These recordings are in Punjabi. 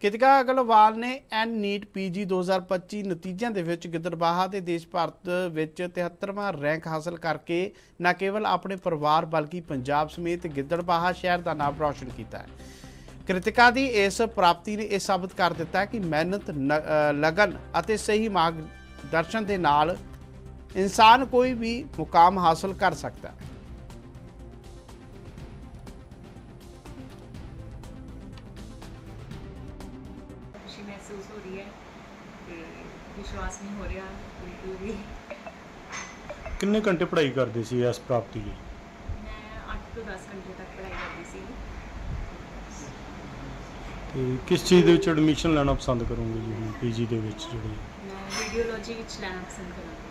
ਕਿਤਕਾ ਅਗਲਵਾਲ ਨੇ ਐਨ ਨੀਟ ਪੀਜੀ 2025 ਨਤੀਜਿਆਂ ਦੇ ਵਿੱਚ ਗਿੱਦੜਬਾਹਾ ਤੇ ਦੇਸ਼ ਭਾਰਤ ਵਿੱਚ 73ਵਾਂ ਰੈਂਕ ਹਾਸਲ ਕਰਕੇ ਨਾ ਕੇਵਲ ਆਪਣੇ ਪਰਿਵਾਰ ਬਲਕਿ ਪੰਜਾਬ ਸਮੇਤ ਗਿੱਦੜਬਾਹਾ ਸ਼ਹਿਰ ਦਾ ਨਾਮ ਰੌਸ਼ਨ ਕੀਤਾ ਹੈ। ਕ੍ਰਿਤਿਕਾ ਦੀ ਇਸ ਪ੍ਰਾਪਤੀ ਨੇ ਇਹ ਸਾਬਤ ਕਰ ਦਿੱਤਾ ਕਿ ਮਿਹਨਤ, ਨ- ਲਗਨ ਅਤੇ ਸਹੀ ਮਾਰਗ, ਦਰਸ਼ਨ ਦੇ ਨਾਲ ਇਨਸਾਨ ਕੋਈ ਵੀ ਮੁਕਾਮ ਹਾਸਲ ਕਰ ਸਕਦਾ ਹੈ। ਮਹਿਸੂਸ ਹੋ ਰਹੀ ਹੈ ਤੇ ਵਿਸ਼ਵਾਸ ਨਹੀਂ ਹੋ ਰਿਹਾ ਬਿਲਕੁਲ ਵੀ। ਕਿੰਨੇ ਘੰਟੇ ਪੜ੍ਹਾਈ ਕਰਦੇ ਸੀ ਇਸ ਪ੍ਰਾਪਤੀ ਲਈ? ਮੈਂ 8 ਤੋਂ 10 ਘੰਟੇ ਤੱਕ ਪੜ੍ਹਾਈ ਕਰਦੀ ਸੀ। ਤੇ ਕਿਸ ਚੀਜ਼ ਦੇ ਵਿੱਚ ਐਡਮਿਸ਼ਨ ਲੈਣਾ ਪਸੰਦ ਕਰੋਗੇ ਜੀ ਹੁਣ ਪੀਜੀ ਦੇ ਵਿੱਚ ਜਿਹੜੀ? ਮੈਂ ਵੀਡੀਓਲੋਜੀ ਵਿੱਚ ਲੈਣਾ ਪਸੰਦ ਕਰਾਂਗੀ।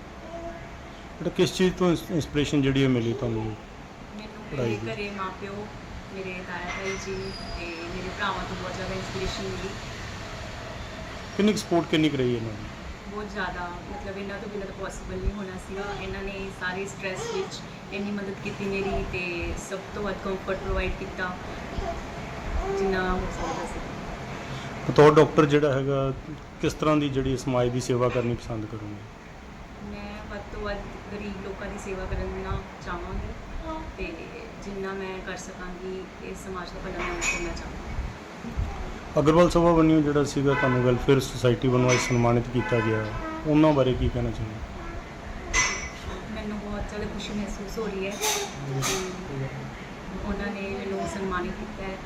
ਬੇਟਾ ਕਿਸ ਚੀਜ਼ ਤੋਂ ਇਨਸਪੀਰੇਸ਼ਨ ਜਿਹੜੀ ਹੈ ਮਿਲੀ ਤੁਹਾਨੂੰ ਮੈਨੂੰ ਪੜ੍ਹਾਈ ਮੇਰੇ ਦੀ। ਘਰੇ ਮਾਪਿਓ ਮੇਰੇ ਤਾਇਆ ਤਾਈ ਜੀ ਤੇ ਮੇਰੇ ਭਰਾਵਾਂ ਤੋਂ ਬਹੁਤ ਜ਼ਿਆਦਾ ਇਨਸਪੀਰੇਸ਼ਨ ਮਿਲੀ। ਕਿੰਨੀ ਸਪੋਰਟ ਕਿੰਨੀ ਕੁ ਰਹੀ ਇਹਨਾਂ ਦੀ? ਬਹੁਤ ਜ਼ਿਆਦਾ ਮਤਲਬ ਇਹਨਾਂ ਤੋਂ ਬਿਨਾਂ ਤਾਂ ਪੋਸੀਬਲ ਨਹੀਂ ਹੋਣਾ ਸੀਗਾ। ਇਹਨਾਂ ਨੇ ਸਾਰੇ ਸਟ੍ਰੈਸ ਵਿੱਚ ਇੰਨੀ ਮਦਦ ਕੀਤੀ ਮੇਰੀ ਤੇ ਸਭ ਤੋਂ ਵੱਧ ਕੰਫਰਟ ਪ੍ਰੋਵਾਈਡ ਕੀਤਾ ਜਿੰਨਾ ਹੋ ਸਕਦਾ ਸੀ। ਬਤੌਰ ਡਾਕਟਰ ਜਿਹੜਾ ਹੈਗਾ ਕਿਸ ਤਰ੍ਹਾਂ ਦੀ ਜਿਹੜੀ ਸਮਾਜ ਦੀ ਸੇਵਾ ਕਰਨੀ ਪਸੰਦ ਕਰੋਗੇ? ਮੈਂ ਵੱਧ ਤੋਂ ਵੱਧ ਗਰੀਬ ਲੋਕਾਂ ਦੀ ਸੇਵਾ ਕਰਨਾ ਚਾਹਾਂਗੀ ਤੇ ਜਿੰਨਾ ਮੈਂ ਕਰ ਸਕਾਂਗੀ ਇਸ ਸਮਾਜ ਦਾ ਭਲਾ ਮੈਂ ਕਰਨਾ ਚਾਹਾਂਗੀ। ਅਗਰਵਾਲ ਸਭਾ ਵੱਲੋਂ ਜਿਹੜਾ ਸੀਗਾ ਤੁਹਾਨੂੰ ਵੈਲਫੇਅਰ ਸੁਸਾਇਟੀ ਵੱਲੋਂ ਅੱਜ ਸਨਮਾਨਿਤ ਕੀਤਾ ਗਿਆ। ਉਹਨਾਂ ਬਾਰੇ ਕੀ ਕਹਿਣਾ ਚਾਹੁੰਦੇ ਮੈਨੂੰ ਬਹੁਤ ਜ਼ਿਆਦਾ ਖੁਸ਼ੀ ਮਹਿਸੂਸ ਹੋ ਰਹੀ ਹੈ। ਕਿ ਉਹਨਾਂ ਨੇ ਮੈਨੂੰ ਸਨਮਾਨਿਤ ਕੀਤਾ ਹੈ।